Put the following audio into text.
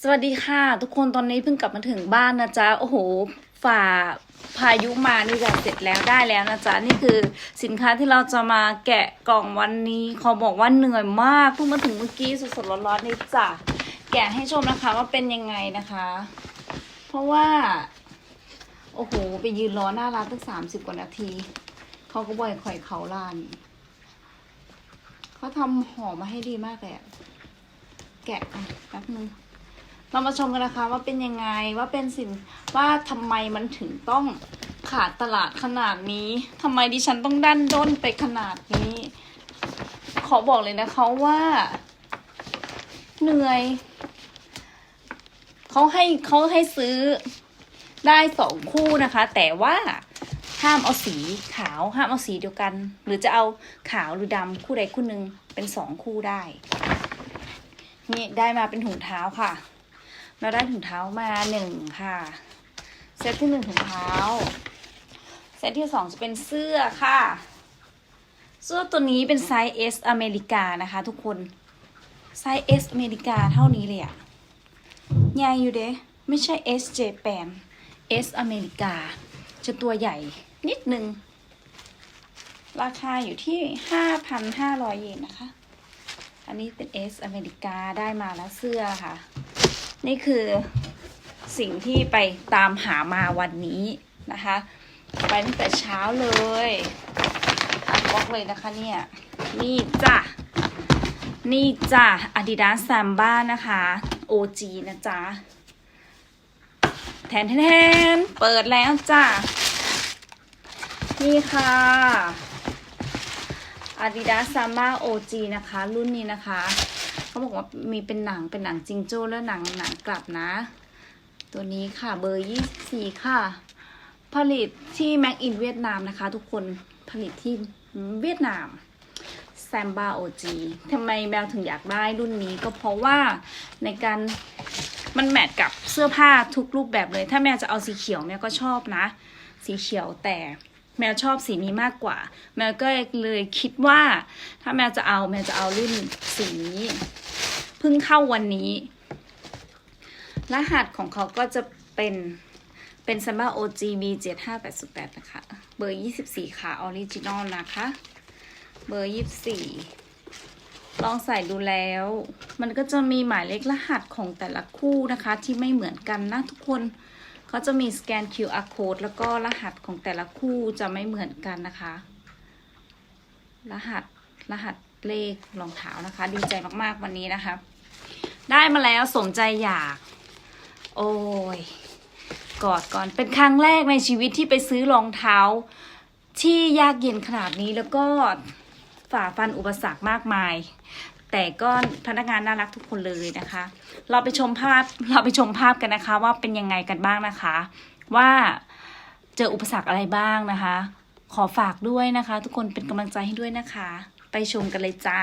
สวัสดีค่ะ ทุกคนตอนนี้เพิ่งกลับมาถึงบ้านนะจ๊ะ โอ้โห ฝ่าพายุมานี่จะเสร็จแล้วได้แล้วนะจ๊ะ นี่คือสินค้าที่เราจะมาแกะกล่องวันนี้ขอบอกว่าเหนื่อยมากเพิ่งมาถึงเมื่อกี้สดๆร้อนๆนี่จ้ะแกะให้ชมนะคะว่าเป็นยังไงนะคะ เพราะว่า โอ้โห ไปยืนรอหน้าร้านตั้งสามสิบกว่านาที เขาก็บ่อยข่อยเขาร้านเขาทำห่อมาให้ดีมากเลยอะแกะกันแป๊บนึง เรามาชมกันนะคะว่าเป็นยังไงว่าเป็นสินว่าทำไมมันถึงต้องขาดตลาดขนาดนี้ทำไมดิฉันต้องดันด้นไปขนาดนี้ ขอบอกเลยนะคะว่าเหนื่อยเขาให้เขาให้ซื้อได้สองคู่นะคะ แต่ว่าห้ามเอาสีขาวห้ามเอาสีเดียวกัน หรือจะเอาขาวหรือดำคู่ใดคู่หนึ่งเป็นสองคู่ได้ นี่ได้มาเป็นถุงเท้าค่ะ เราได้ถุงเท้ามาหนึ่งค่ะ เซตที่หนึ่งถุงเท้า เซตที่สองจะเป็นเสื้อค่ะ เสื้อตัวนี้เป็นไซส์ S อเมริกานะคะทุกคน ไซส์ S อเมริกาเท่านี้เลยอะใหญ่อยู่เด้ไม่ใช่ S เจแปน S อเมริกา จะตัวใหญ่นิดนึง ราคาอยู่ที่ 5,500 เยนนะคะ อันนี้เป็น S อเมริกาได้มาแล้วเสื้อค่ะ นี่คือสิ่งที่ไปตามหามาวันนี้นะคะ ไปตั้งแต่เช้าเลยอันบล็อกเลยนะคะเนี่ยนี่จ้ะนี่จ้ะ Adidas Samba นะคะ OG นะจ๊ะแทนแทนเปิดแล้วจ้ะ นี่ค่ะ Adidas Samba OG นะคะ รุ่นนี้นะคะ เขาบอกว่ามีเป็นหนังเป็นหนังจิงโจ้และหนังหนังกลับนะ ตัวนี้ค่ะเบอร์ 24 ค่ะ ผลิตที่ Mac in เวียดนามนะคะ ทุกคนผลิตที่เวียดนามแซมบ้าโอจีทำไมแมวถึงอยากได้รุ่นนี้ก็เพราะว่าในการมันแมทกับเสื้อผ้าทุกรูปแบบเลย ถ้าแมวจะเอาสีเขียวแมวก็ชอบนะ สีเขียวแต่ แมวชอบสีนี้มากกว่า แมวก็เลยคิดว่า ถ้าแมวจะเอาแมวจะเอารุ่นสีนี้เพิ่งเข้าวันนี้ รหัสของเขาก็จะเป็นเป็น Samba OGB 7588นะคะ เบอร์ 24 ค่ะออริจินอลนะคะ เบอร์ 24 ลองใส่ดูแล้ว มันก็จะมีหมายเลขรหัสของแต่ละคู่นะคะ ที่ไม่เหมือนกันนะทุกคน เขาจะมีสแกน QR code แล้วก็รหัสของแต่ละคู่จะไม่เหมือนกันนะคะ รหัสรหัสเลขรองเท้านะคะ ดีใจมากๆวันนี้นะคะ ได้มาแล้วสมใจอยาก โอ้ยกอดก่อนเป็นครั้งแรกในชีวิตที่ไปซื้อรองเท้า ที่ยากเย็นขนาดนี้แล้วก็ฝ่าฟันอุปสรรคมากมาย แต่ก็พนักงานน่ารักทุกคนเลยนะคะ เราไปชมภาพเราไปชมภาพกันนะคะ ว่าเป็นยังไงกันบ้างนะคะ ว่าเจออุปสรรคอะไรบ้างนะคะ ขอฝากด้วยนะคะ ทุกคนเป็นกำลังใจให้ด้วยนะคะ ไปชมกันเลยจ้า